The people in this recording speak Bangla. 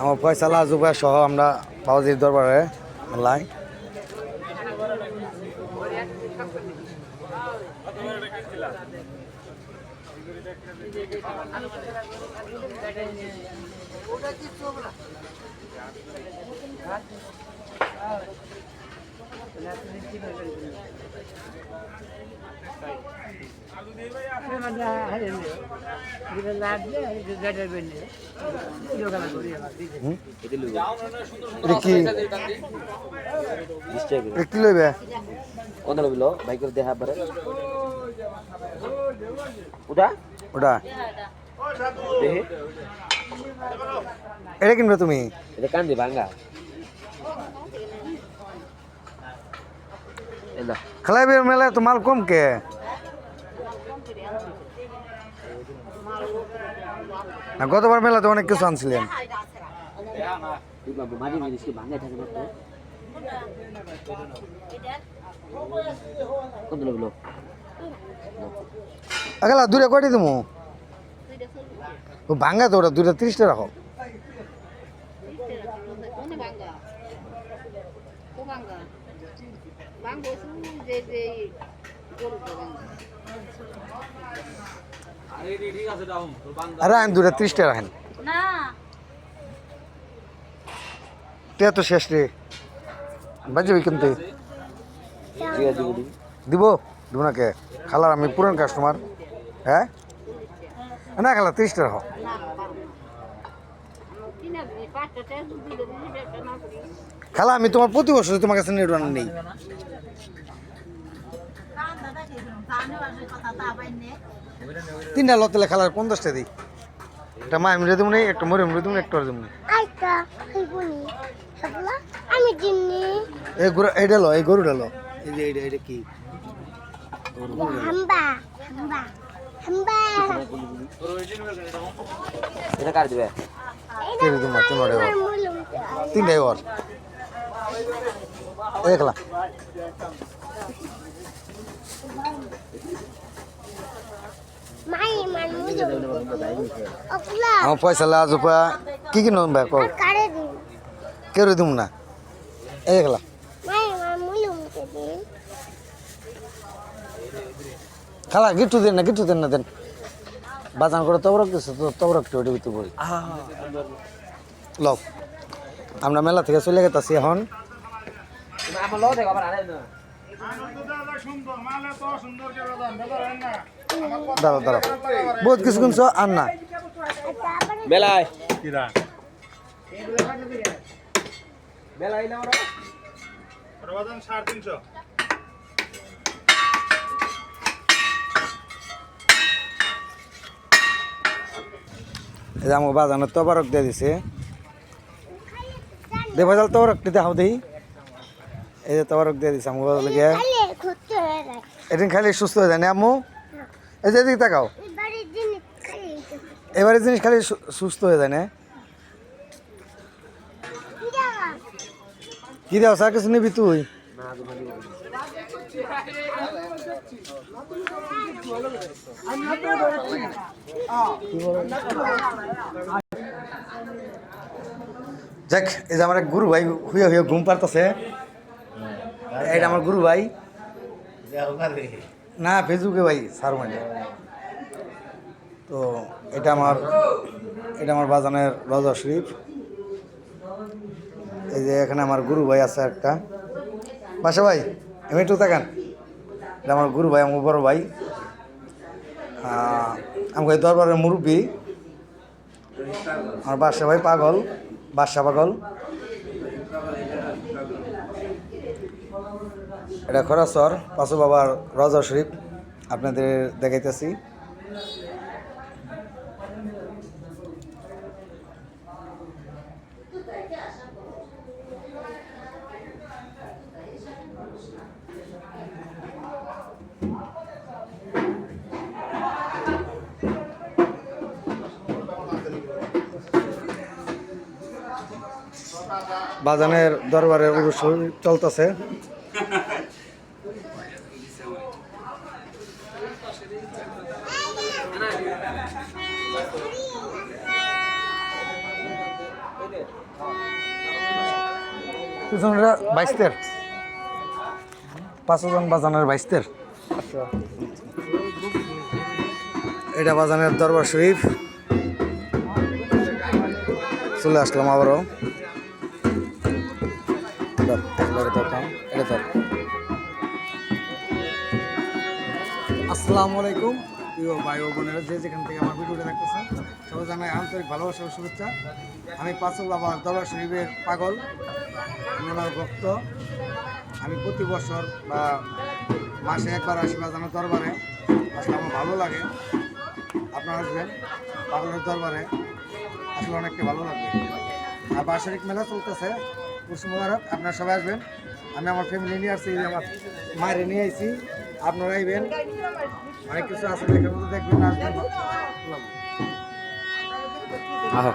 আমার ফয়সালা জুবা সহ আমরা বাবাজির দরবারে লাই এটা কি? এটা কি লইবে? কত লাগল বাইক করে দেখা পারে। ওটা? ওটা। এটা কিনবে তুমি? এটা কান্দি ভাঙ্গা এলা খেলাইবে মেলায় তো মাল কম কে না, গতবার মেলাতে অনেক কিছু আনছিলেন। দুইটা কয়টি তুমি ভাঙ্গা তো ওটা, দুইটা তিরিশটা রাখো। আইন দুইটা তিরিশটা রাখেন তে তো শেষ রে। বাজবে কিন্তু দিব? দিব না কে? খালার আমি পুরান কাস্টমার হ্যাঁ? না খালা তিরিশটা রাখো। খালা আমি তোমার প্রতি বছর তোমার কাছে নেট নেই। তিনটা লতেলে খালার পঞ্চাশটা দিই। একটা মা আমি দেবো নেই একটা মরে মরে দেবো একটা দেবো না আইতা খাইবনি সবলা আমি এই গরু এইটা লো এই গরুটা লো। এই যে এইটা এটা কি? হাম্বা হাম্বা হাম্বা। এটা কার দিবে? তোমার মুলুম তিনটাই ওর। দেখলা। আমার পয়সা লা জোপা কি কি নম ভাই কও কারে কেউ দিম না এই মান দিন খালা গিট্টু দেন না গিট্টু দেন না দেন বাজান করে তবরক দিচ্ছে তো তবরক ওটা ভিতরে বই লও আমরা মেলা থেকে চলে গেছি এখন দাঁড়াও দাঁড়াও। বহুত কিছু কিনছ আর না। বেলায় কিরা? বেলায় না ওরা সাড়ে তিনশো আমাকে বাজানোর তবরক দিয়ে দিছে। তবরক দেখাও দেই এই যে তবরক দিয়ে দিছে হয়ে যায়। এদিন খালি সুস্থ হয়ে যায় না আম্মু? এই যে এদিকে তাকাও। এবারে দিন খালি জিনিস খালি সুস্থ হয়ে যায় না। কি দেওয়া স্যার কিছু নিবি তুই? যাক এই যে আমার গুরু ভাই হুইয়া হুইয়া ঘুম পারতেছে এটা আমার গুরু ভাই। না ফেসবুকে ভাই সার মানে তো এটা আমার এটা আমার বাজানের রজা শরীফ। এই যে এখানে আমার গুরু ভাই আছে একটা। বাসা ভাই আমি একটু তাকান। এটা আমার গুরু ভাই আমার বড় ভাই। আমাকে দরবারের মুরব্বী। আমার বাসা ভাই পাগল বাসা পাগল। এটা খরাসর পাশু বাবার রজা শরীফ আপনাদের দেখাইতেছি। বাজানের দরবারের উরুস চলতেছে। পিছনটা বাইশতের। পাঁচজন বাজানের বাইশতের। এটা বাজানের দরবার শরীফ। চলে আসলাম আবারও। আসসালামু আলাইকুম। প্রিয় ভাই ও বোনেরা যে যেখান থেকে আমার ভিডিওটা দেখতেছেন, সবাই জানাই আন্তরিক ভালোবাসা ও শুভেচ্ছা। আমি পাঁচল বাবার দরবার শরীফের পাগল ওনার ভক্ত। আমি প্রতি বছর বা মাসে একবার আসি বাজানোর দরবারে। আসলে আমার ভালো লাগে। আপনারা আসবেন পাগলের দরবারে। আসলে অনেকটা ভালো লাগবে। আর বার্ষিক মেলা চলতেছে। পশ্চিম মুবারক, আপনারা সবাই আসবেন। আমি আমার ফ্যামিলি নিয়ে আসছি, আমার মায়ের নিয়ে আইছি। আপনারা আইবেন। অনেক কিছু আছে দেখার মতো দেখবেন আসবেন আহ।